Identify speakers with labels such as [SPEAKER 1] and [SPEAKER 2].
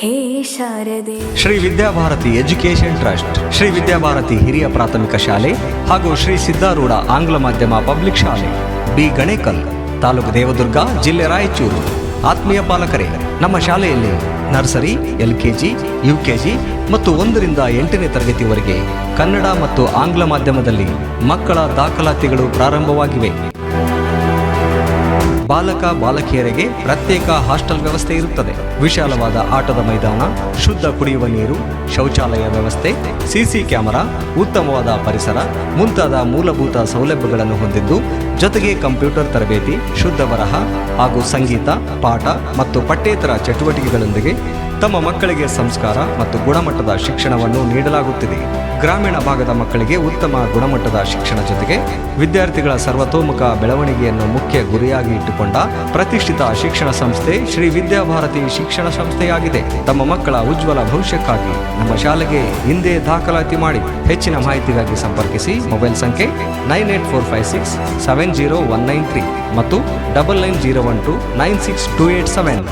[SPEAKER 1] ಹೇ ಶಾರದೆ.
[SPEAKER 2] Shri Vidyabharati education trust, Shri Vidyabharati ಹಿರಿಯ ಪ್ರಾಥಮಿಕ ಶಾಲೆ ಹಾಗೂ ಶ್ರೀ ಸಿದ್ದಾರೂಢ ಆಂಗ್ಲ ಮಾಧ್ಯಮ ಪಬ್ಲಿಕ್ ಶಾಲೆ, ಬಿ ಗಣೇಕಲ್, ತಾಲೂಕು ದೇವದುರ್ಗ, ಜಿಲ್ಲೆ ರಾಯಚೂರು. ಆತ್ಮೀಯ ಪಾಲಕರೇ, ನಮ್ಮ ಶಾಲೆಯಲ್ಲಿ nursery L KG U KG ಮತ್ತು ಒಂದರಿಂದ ಎಂಟನೇ ತರಗತಿವರೆಗೆ ಕನ್ನಡ ಮತ್ತು ಆಂಗ್ಲ ಮಾಧ್ಯಮದಲ್ಲಿ ಮಕ್ಕಳ ದಾಖಲಾತಿಗಳು ಪ್ರಾರಂಭವಾಗಿವೆ. ಬಾಲಕ ಬಾಲಕಿಯರಿಗೆ ಪ್ರತ್ಯೇಕ ಹಾಸ್ಟೆಲ್ ವ್ಯವಸ್ಥೆ ಇರುತ್ತದೆ. ವಿಶಾಲವಾದ ಆಟದ ಮೈದಾನ, ಶುದ್ಧ ಕುಡಿಯುವ ನೀರು, ಶೌಚಾಲಯ ವ್ಯವಸ್ಥೆ ಸಿಸಿ ಕ್ಯಾಮೆರಾ, ಉತ್ತಮವಾದ ಪರಿಸರ, ಮುಂತಾದ ಮೂಲಭೂತ ಸೌಲಭ್ಯಗಳನ್ನು ಹೊಂದಿದ್ದು, ಜೊತೆಗೆ ಕಂಪ್ಯೂಟರ್ ತರಬೇತಿ, ಶುದ್ಧ ಬರಹ ಹಾಗೂ ಸಂಗೀತ, ಪಾಠ ಮತ್ತು ಪಠ್ಯೇತರ ಚಟುವಟಿಕೆಗಳೊಂದಿಗೆ ತಮ್ಮ ಮಕ್ಕಳಿಗೆ ಸಂಸ್ಕಾರ ಮತ್ತು ಗುಣಮಟ್ಟದ ಶಿಕ್ಷಣವನ್ನು ನೀಡಲಾಗುತ್ತಿದೆ. ಗ್ರಾಮೀಣ ಭಾಗದ ಮಕ್ಕಳಿಗೆ ಉತ್ತಮ ಗುಣಮಟ್ಟದ ಶಿಕ್ಷಣ ಜೊತೆಗೆ ವಿದ್ಯಾರ್ಥಿಗಳ ಸರ್ವತೋಮುಖ ಬೆಳವಣಿಗೆಯನ್ನು ಮುಖ್ಯ ಗುರಿಯಾಗಿ ಇಟ್ಟುಕೊಂಡ ಪ್ರತಿಷ್ಠಿತ ಶಿಕ್ಷಣ ಸಂಸ್ಥೆ ಶ್ರೀ ವಿದ್ಯಾಭಾರತಿ ಶಿಕ್ಷಣ ಸಂಸ್ಥೆಯಾಗಿದೆ. ತಮ್ಮ ಮಕ್ಕಳ ಉಜ್ವಲ ಭವಿಷ್ಯಕ್ಕಾಗಿ ನಮ್ಮ ಶಾಲೆಗೆ ಹಿಂದೆ ದಾಖಲಾತಿ ಮಾಡಿ. ಹೆಚ್ಚಿನ ಮಾಹಿತಿಗಾಗಿ ಸಂಪರ್ಕಿಸಿ. ಮೊಬೈಲ್ ಸಂಖ್ಯೆ nine eight four five six seven zero one nine three ಮತ್ತು double nine zero one two nine six two eight seven.